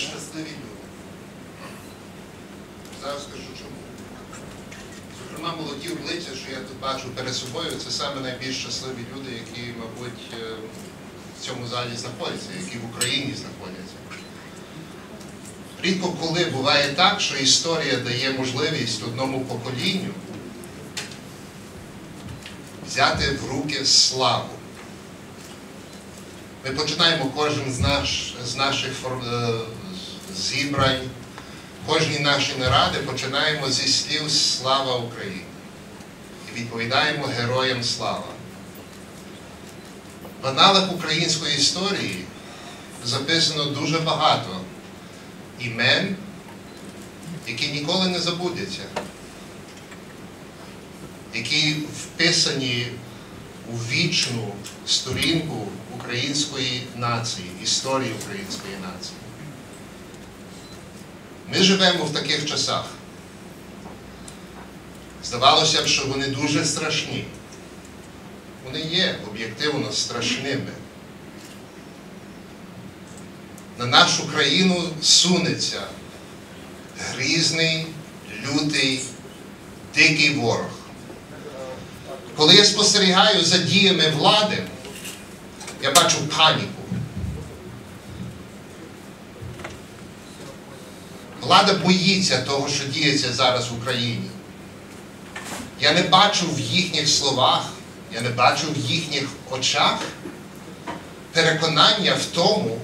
щасливі люди. Зараз скажу чому. Зокрема, молоді обличчя, що я тут бачу перед собою, це саме найбільш щасливі люди, які, мабуть, е, в цьому залі знаходяться, які в Україні знаходяться. Рідко коли буває так, що історія дає можливість одному поколінню взяти в руки славу. Ми починаємо кожен з, наш, з наших е, зібрань, кожні наші наради починаємо зі слів Слава Україні. І відповідаємо героям слава. В аналах української історії записано дуже багато імен, які ніколи не забудуться, які вписані у вічну сторінку української нації, історії української нації. Ми живемо в таких часах. Здавалося б, що вони дуже страшні. Вони є об'єктивно страшними. На нашу країну сунеться грізний, лютий, дикий ворог. Коли я спостерігаю за діями влади, я бачу паніку. Влада боїться того, що діється зараз в Україні. Я не бачу в їхніх словах, я не бачу в їхніх очах переконання в тому,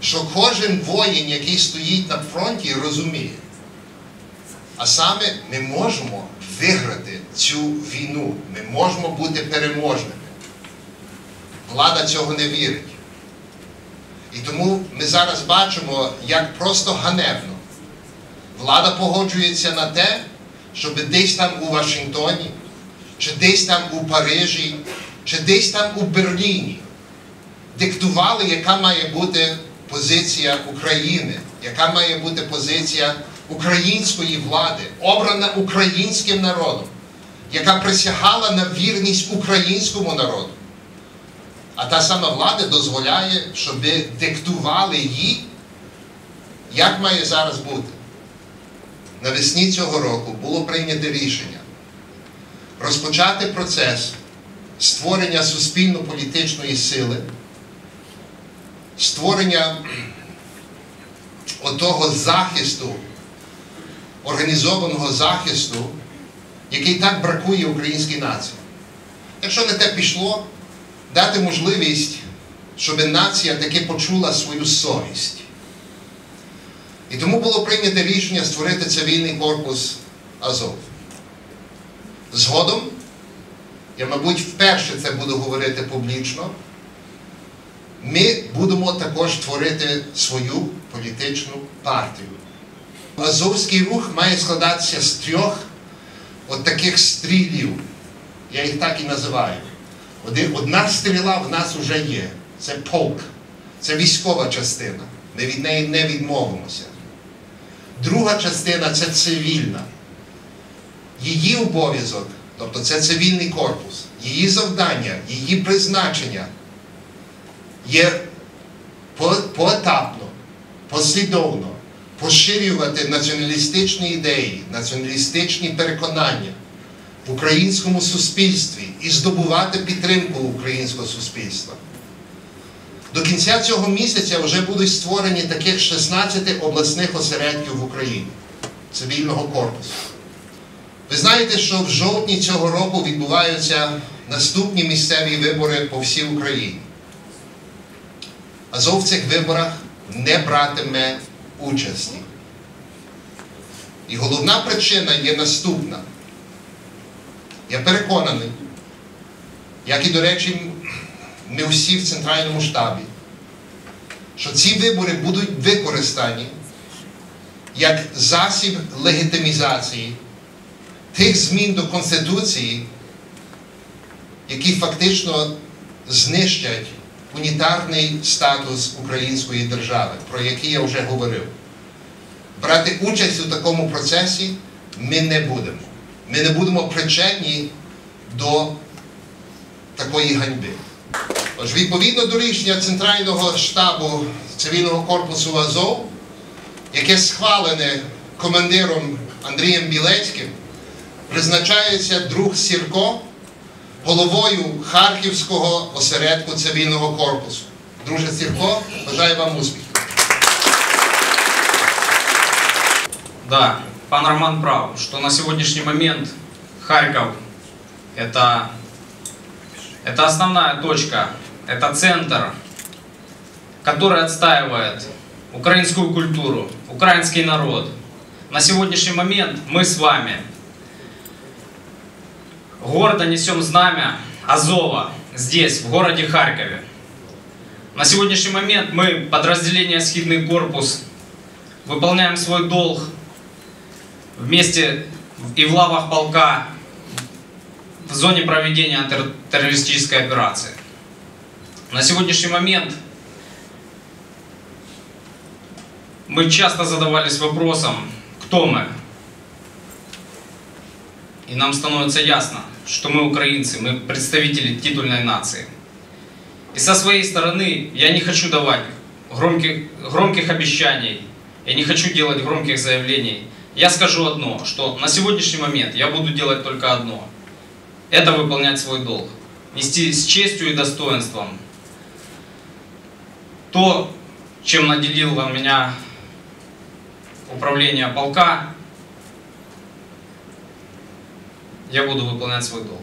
що кожен воїн, який стоїть на фронті, розуміє. А саме ми можемо виграти цю війну, ми можемо бути переможними. Влада цього не вірить. І тому ми зараз бачимо, як просто ганебно. Влада погоджується на те, щоб десь там у Вашингтоні, чи десь там у Парижі, чи десь там у Берліні диктували, яка має бути позиція України, яка має бути позиція української влади, обрана українським народом, яка присягала на вірність українському народу. А та сама влада дозволяє, щоб диктували їй, як має зараз бути. Навесні цього року було прийнято рішення розпочати процес створення суспільно-політичної сили, створення отого захисту, організованого захисту, який так бракує українській нації. Якщо не те пішло, дати можливість, щоб нація таки почула свою совість. І тому було прийнято рішення створити цивільний корпус Азов. Згодом, я, мабуть, вперше це буду говорити публічно, ми будемо також творити свою політичну партію. Азовський рух має складатися з трьох от таких стрілів. Я їх так і називаю. Одна стріла в нас вже є. Це полк. Це військова частина. Ми від неї не відмовимося. Друга частина це цивільна. Її обов'язок, тобто це цивільний корпус, її завдання, її призначення є поетапно, послідовно поширювати націоналістичні ідеї, націоналістичні переконання в українському суспільстві і здобувати підтримку українського суспільства. До кінця цього місяця вже будуть створені таких 16 обласних осередків в Україні цивільного корпусу. Ви знаєте, що в жовтні цього року відбуваються наступні місцеві вибори по всій Україні. Азов в цих виборах не братиме участі. І головна причина є наступна. Я переконаний, як і, до речі, ми всі в Центральному штабі, що ці вибори будуть використані як засіб легітимізації тих змін до Конституції, які фактично знищать унітарний статус української держави, про який я вже говорив. Брати участь у такому процесі ми не будемо. Ми не будемо причетні до такої ганьби. Тож, відповідно до рішення Центрального штабу цивільного корпусу Азов, яке схвалене командиром Андрієм Білецьким, призначається друг Сірко головою Харківського осередку цивільного корпусу. Друже Сірко, бажаю вам успіхів. Да, пан Роман прав, что на сегодняшний момент Харьков это, это основная точка, это центр, который отстаивает украинскую культуру, украинский народ. На сегодняшний момент мы с вами гордо несем знамя Азова здесь, в городе Харькове. На сегодняшний момент мы, подразделение «Схидный корпус», выполняем свой долг вместе и в лавах полка в зоне проведения антитеррористической операции. На сегодняшний момент мы часто задавались вопросом, кто мы. И нам становится ясно, что мы украинцы, мы представители титульной нации. И со своей стороны я не хочу давать громких, громких обещаний, я не хочу делать громких заявлений. Я скажу одно, что на сегодняшний момент я буду делать только одно. Это выполнять свой долг. Нести с честью и достоинством то, чем наделило меня управление полка, я буду выполнять свой долг.